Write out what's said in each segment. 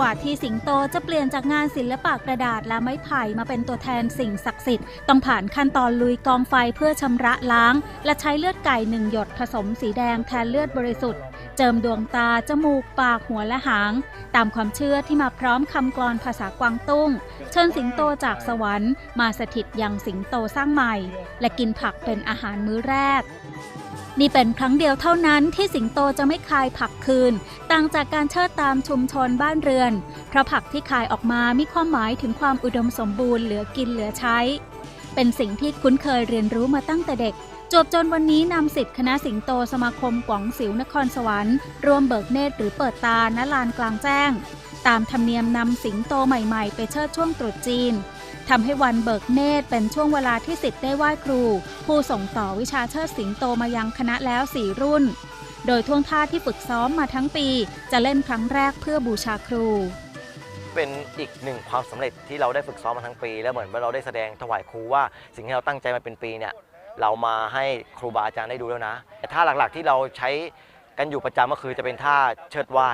กว่าที่สิงโตจะเปลี่ยนจากงานศิลปะกระดาษและไม้ไผ่มาเป็นตัวแทนสิ่งศักดิ์สิทธิ์ต้องผ่านขั้นตอนลุยกองไฟเพื่อชำระล้าง และใช้เลือดไก่หนึ่งหยดผสมสีแดงแทนเลือดบริสุทธิ์เจิมดวงตา จมูก ปาก หัวและหาง ตามความเชื่อที่มาพร้อมคำกลอนภาษากวางตุ้ง เชิญสิงโตจากสวรรค์ มาสถิตยังสิงโตสร้างใหม่ และกินผักเป็นอาหารมื้อแรก นี่เป็นครั้งเดียวเท่านั้นที่สิงโตจะไม่คายผักคืน ต่างจากการเชิดตามชุมชนบ้านเรือน เพราะผักที่คายออกมามีความหมายถึงความอุดมสมบูรณ์เหลือกินเหลือใช้ เป็นสิ่งที่คุ้นเคยเรียนรู้มาตั้งแต่เด็ก จบจนวันนี้นำสิทธิ์คณะสิงโตสมาคมกวางสิวนครสวรรค์รวมเบิกเนตรหรือเปิดตาณลานกลางแจ้ง ตามธรรมเนียมนำสิงโตใหม่ ๆ ไปเชิดช่วงตรุษจีน ทำให้วันเบิกเนตรเป็นช่วงเวลาที่สิทธิ์ได้ไหว้ครู ผู้ส่งต่อวิชาเชิดสิงโตมายังคณะแล้ว4รุ่น โดยท่วงท่าที่ฝึกซ้อมมาทั้งปี จะเล่นครั้งแรกเพื่อบูชาครู เป็นอีกหนึ่งความสำเร็จที่เราได้ฝึกซ้อมมาทั้งปี แล้วเหมือนว่าเราได้แสดงถวายครูว่าสิ่งที่เราตั้งใจมาเป็นปีเนี่ยเรามาให้ครูบาอาจารย์ได้ดูแล้วนะ แต่ท่าหลักๆที่เราใช้กันอยู่ประจำก็คือจะเป็นท่าเชิดไหว้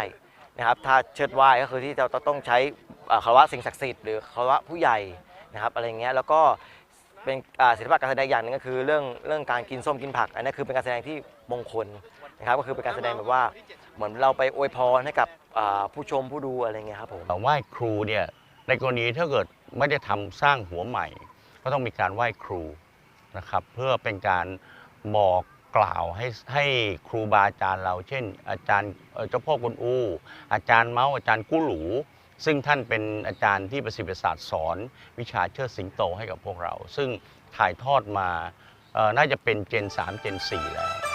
นะครับท่าเชิดไหว้ก็คือที่เราต้องใช้เอ่อคารวะสิ่งศักดิ์สิทธิ์หรือคารวะผู้ใหญ่ นะครับอะไรเงี้ยแล้วก็เป็นศิลปะการแสดงอย่างหนึงก็คือเรื่องเรื่องการกินส้มกินผัก อันนี้คือเป็นการแสดงที่มงคลนะครับก็คือเป็นการแสดงแบบว่าเหมือนเราไปอวยพรให้กับผู้ชมผู้ดูอะไรเงี้ยครับผมไหว้ครูเนี่ยในกรณีถ้าเกิดไม่ได้ทำสร้างหัวใหม่ ก็ต้องมีการไหว้ครูนะครับเพื่อเป็นการบอกกล่าวให้ให้ครูบาอาจารย์เรา เช่น อาจารย์เอ่อเจ้าพ่อกวนอู อาจารย์เมาส์อาจารย์กู้หลู ซึ่งท่านเป็นอาจารย์ที่ประสิทธิศาสตร์สอน วิชาเชิดสิงโตให้กับพวกเรา ซึ่งถ่ายทอดมาน่าจะเป็นเจน 3 เจน 4 แล้ว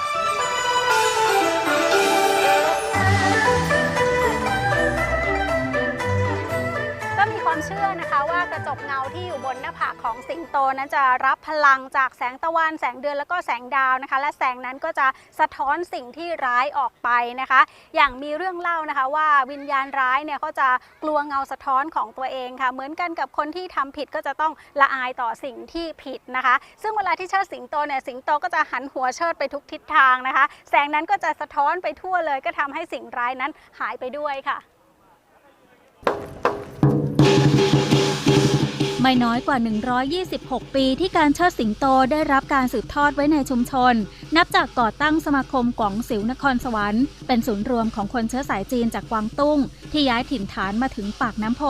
ความเชื่อนะคะว่ากระจกเงาที่อยู่บนหน้าผากของสิงโตนั้นจะรับพลังจากแสงตะวันแสงเดือนแล้วก็แสงดาวนะคะ และแสงนั้นก็จะสะท้อนสิ่งที่ร้ายออกไปนะคะ อย่างมีเรื่องเล่านะคะว่าวิญญาณร้ายเนี่ยก็จะกลัวเงาสะท้อนของตัวเองค่ะ เหมือนกันกับคนที่ทำผิดก็จะต้องละอายต่อสิ่งที่ผิดนะคะ ซึ่งเวลาที่เชิดสิงโตเนี่ยสิงโตก็จะหันหัวเชิดไปทุกทิศทางนะคะ แสงนั้นก็จะสะท้อนไปทั่วเลยก็ทำให้สิ่งร้ายนั้นหายไปด้วยค่ะ ไม่น้อยกว่า 126 ปีที่การเชิดสิงโตได้รับการสืบทอดไว้ในชุมชน นับจากก่อตั้งสมาคมกวางสิวนครสวรรค์ เป็นศูนย์รวมของคนเชื้อสายจีนจากกวางตุ้ง ที่ย้ายถิ่นฐานมาถึงปากน้ำโพ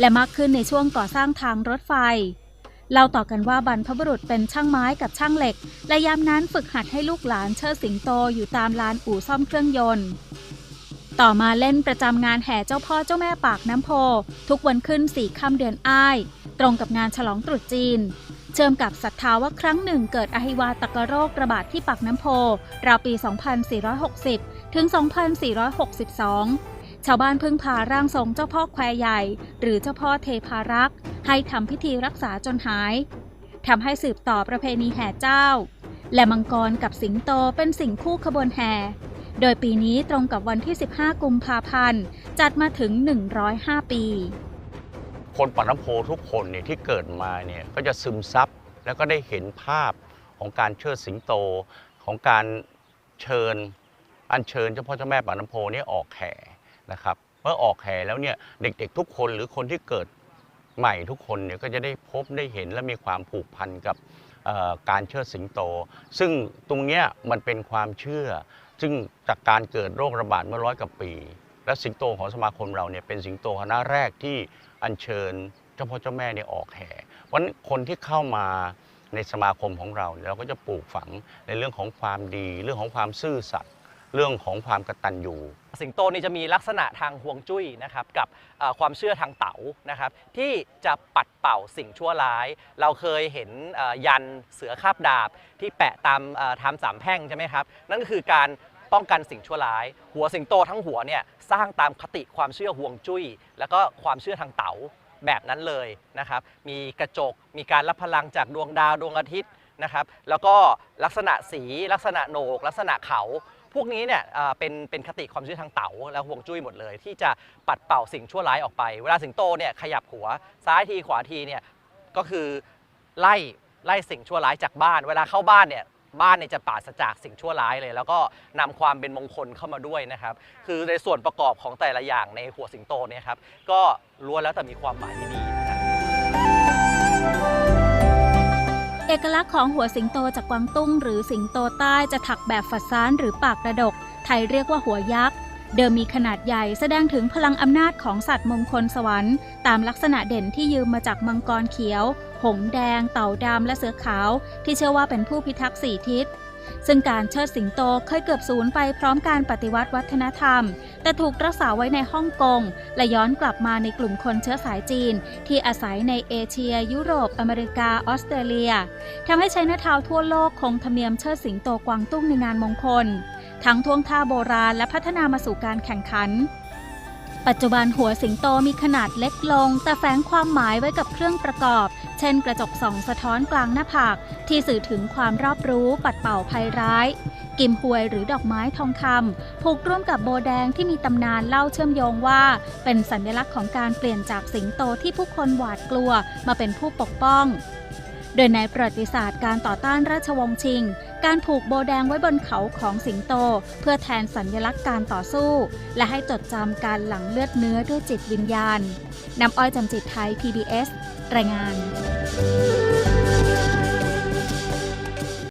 และมากขึ้นในช่วงก่อสร้างทางรถไฟเล่าต่อกันว่าบรรพบุรุษเป็นช่างไม้กับช่างเหล็ก และยามนั้นฝึกหัดให้ลูกหลานเชิดสิงโตอยู่ตามลานอู่ซ่อมเครื่องยนต์ ต่อมาเล่นประจำงานแห่เจ้าพ่อเจ้าแม่ปากน้ำโพ ทุกวันขึ้นสี่ค่ำเดือนอ้าย ตรงกับงานฉลองตรุษจีน เชื่อมกับศรัทธาว่าครั้งหนึ่งเกิดอหิวาตกโรคระบาดที่ปากน้ำโพ ราวปี 2460 ถึง 2462 ชาวบ้านพึ่งพาร่างทรงเจ้าพ่อแควใหญ่ หรือเจ้าพ่อเทพารักษ์ ให้ทำพิธีรักษาจนหายทำให้สืบต่อประเพณีแห่เจ้า และมังกรกับสิงโตเป็นสิ่งคู่ขบวนแห่ โดยปีนี้ตรงกับวันที่ 15 กุมภาพันธ์ จัดมาถึง 105 ปี คนปากน้ำโพทุกคนเนี่ยที่เกิดมาเนี่ยก็จะซึมซับแล้วก็ได้เห็นภาพของการเชิดสิงโตของการเชิญอัญเชิญเจ้าพ่อเจ้าแม่ปากน้ำโพนี่ออกแห่นะครับเมื่อออกแห่แล้วเนี่ยเด็กๆ ทุกคนหรือคนที่เกิดใหม่ทุกคนเนี่ยก็จะได้พบได้เห็นและมีความผูกพันกับ การเชิดสิงโต ซึ่งตรงเนี้ยมันเป็นความเชื่อ ซึ่งจากการเกิดโรคระบาดเมื่อร้อยกว่าปี และสิงโตของสมาคมเราเนี่ยเป็นสิงโตคณะแรกที่อัญเชิญเจ้าพ่อเจ้าแม่เนี่ยออกแห่วันคนที่เข้ามาในสมาคมของเราเนี่ยเราก็จะปลูกฝังในเรื่องของความดี เรื่องของความซื่อสัตย์ เรื่องของความกตัญญูสิงโตนี่จะมีลักษณะทางห่วงจุ้ยนะครับกับความเชื่อทางเต๋านะครับ ที่จะปัดเป่าสิ่งชั่วร้าย เราเคยเห็นยันเสือคาบดาบที่แปะตามเอ่อทำสามแพร่งใช่ไหมครับ นั่นก็คือการป้องกันสิ่งชั่วร้าย หัวสิงโตทั้งหัวเนี่ยสร้างตามคติความเชื่อห่วงจุ้ย แล้วก็ความเชื่อทางเต๋าแบบนั้นเลยนะครับ มีกระจก มีการรับพลังจากดวงดาวดวงอาทิตย์นะครับ แล้วก็ลักษณะสีลักษณะโหนก ลักษณะเขา พวกนี้เนี่ยเป็นเป็นคติความเชื่อทางเต๋าและห่วงจุ้ยหมดเลย ที่จะปัดเป่าสิ่งชั่วร้ายออกไป เวลาสิงโตเนี่ยขยับหัวซ้ายทีขวาทีเนี่ยก็คือไล่ไล่สิ่งชั่วร้ายจากบ้าน เวลาเข้าบ้านเนี่ยบ้านเนี่ยจะปราศจากสิ่งชั่วร้ายเลย แล้วก็นำความเป็นมงคลเข้ามาด้วยนะครับ คือในส่วนประกอบของแต่ละอย่างในหัวสิงโตเนี่ยครับก็ล้วนแล้วแต่มีความหมายที่ดีนะครับ อกลักษณ์ของหัวสิงโตจากกวางตุ้ง หรือสิงโตใต้จะถักแบบฝัดซ้านหรือปากกระดก ไทยเรียกว่าหัวยักษ์ เดิมมีขนาดใหญ่แสดงถึงพลังอำนาจของสัตว์มงคลสวรรค์ ตามลักษณะเด่นที่ยืมมาจากมังกรเขียว หงแดง เต่าดำและเสือขาว ที่เชื่อว่าเป็นผู้พิทักษ์สี่ทิศ ซึ่งการเชิดสิงโตเคยเกือบสูญไปพร้อมการปฏิวัติวัฒนธรรม แต่ถูกรักษาไว้ในฮ่องกง และย้อนกลับมาในกลุ่มคนเชื้อสายจีน ที่อาศัยในเอเชีย ยุโรป อเมริกา ออสเตรเลียทำให้ใช้นาทาวทั่วโลกคงธรรมเนียมเชิดสิงโตกวางตุ้งในงานมงคล ทั้งท่วงท่าโบราณและพัฒนามาสู่การแข่งขัน ปัจจุบันหัวสิงโตมีขนาดเล็กลง แต่แฝงความหมายไว้กับเครื่องประกอบ เช่นกระจกส่องสะท้อนกลางหน้าผาก ที่สื่อถึงความรอบรู้ปัดเป่าภัยร้าย กิมหวยหรือดอกไม้ทองคำผูกร่วมกับโบแดงที่มีตำนานเล่าเชื่อมโยงว่า เป็นสัญลักษณ์ของการเปลี่ยนจากสิงโตที่ผู้คนหวาดกลัวมาเป็นผู้ปกป้อง โดยในประวัติศาสตร์การต่อต้านราชวงศ์ชิง การผูกโบแดงไว้บนเขาของสิงโต เพื่อแทนสัญลักษณ์การต่อสู้ และให้จดจำการหลั่งเลือดเนื้อด้วยจิตวิญญาณนำอ้อยจำจิตไทย PBS รายงาน